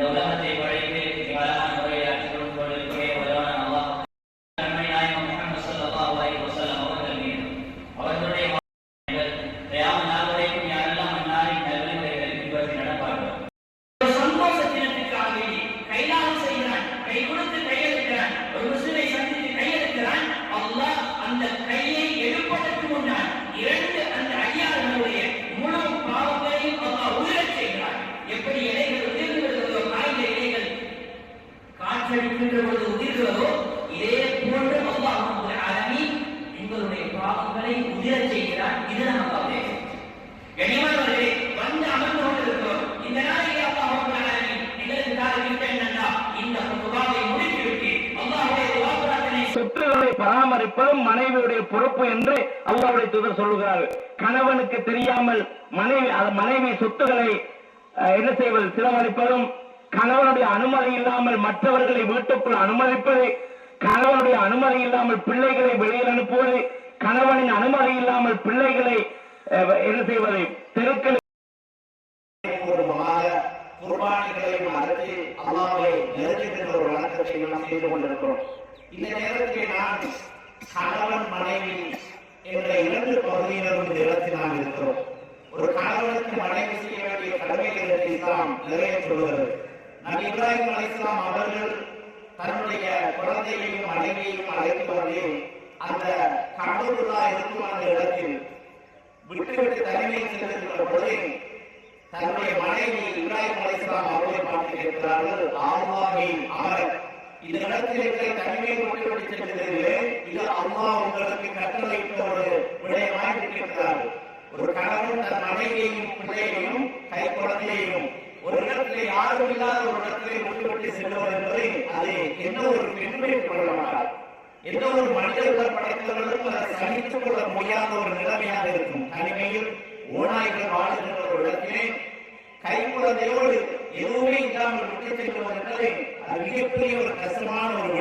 Now, வாக்குறுதியை சொத்துக்களை பராமரிப்பதும் மனைவியுடைய பொறுப்பு என்று அல்லாவுடைய தூதர் சொல்லுகிறார்கள். கணவனுக்கு தெரியாமல் மனைவி மனைவி சொத்துக்களை என்ன செய்வது செலவழிப்பதும் கணவனுடைய அனுமதி இல்லாமல் மற்றவர்களை வீட்டுக்குள் அனுமதிப்பது கணவனுடைய அனுமதி இல்லாமல் பிள்ளைகளை வெளியில் அனுப்புவது கணவனின் அனுமதி இல்லாமல் பிள்ளைகளை என்ன செய்வது தெருக்கள் குர்பானிகளையும் அறுத்து அல்லாவை நெருங்குகின்ற ஒரு வணக்கத்தையும் நாம் செய்து கொண்டிருக்கிறோம். இந்த நேரத்தில் நான் கணவன் மனைவி என்ற இரண்டு பகுதியினரும் இந்த இடத்தில் நாம் இருக்கிறோம். ஒரு கணவனுக்கு மனைவி செய்ய வேண்டிய கடமைகளை இஸ்லாம் நிறைய சொல்கிறது நபி இப்ராஹிம் அலைஹிஸ்ஸலாம் அவர்கள் தன்னுடைய குழந்தையையும் மனைவியையும் அழைத்து வந்து அந்த கபருல்லா இருக்கும் அந்த இடத்தில் விட்டுவிட்டு தனிமையில் சென்றிருக்கிற பொழுது தன்னுடைய மனைவி இப்ராஹிம் அலைஹிஸ்ஸலாம் அவர்களை பார்த்து கேட்கிறார்கள் ஆர்வாகி அவர் இந்த இடத்தில் இருக்கிற தனிமையை விட்டுவிட்டு இது அல்லாஹ் உங்களுக்கு கட்டளையிட்ட ஒரு விடயமாய் இருக்கிறார்கள் ஒரு கணவன் தன் மனைவியையும் பிள்ளையையும் கை குழந்தையையும் ஒரு இடத்திலே யாரும் இல்லாத ஒரு இடத்திலே விட்டுவிட்டு செல்வது என்பதை அது எந்த ஒரு பெண்மை கொள்ள மாட்டார். எந்த ஒரு மனிதர்கள் படைத்தவர்களுக்கும் அதை சகித்துக் கொள்ள முடியாத ஒரு நிலைமையாக இருக்கும். தனிமையில் ஓநாய்கள் வாழுகின்ற ஒரு இடத்திலே கைக்குழந்தையோடு எதுவுமே இல்லாமல் விட்டு செல்வது என்பது மிகப்பெரிய ஒரு கஷ்டமான ஒரு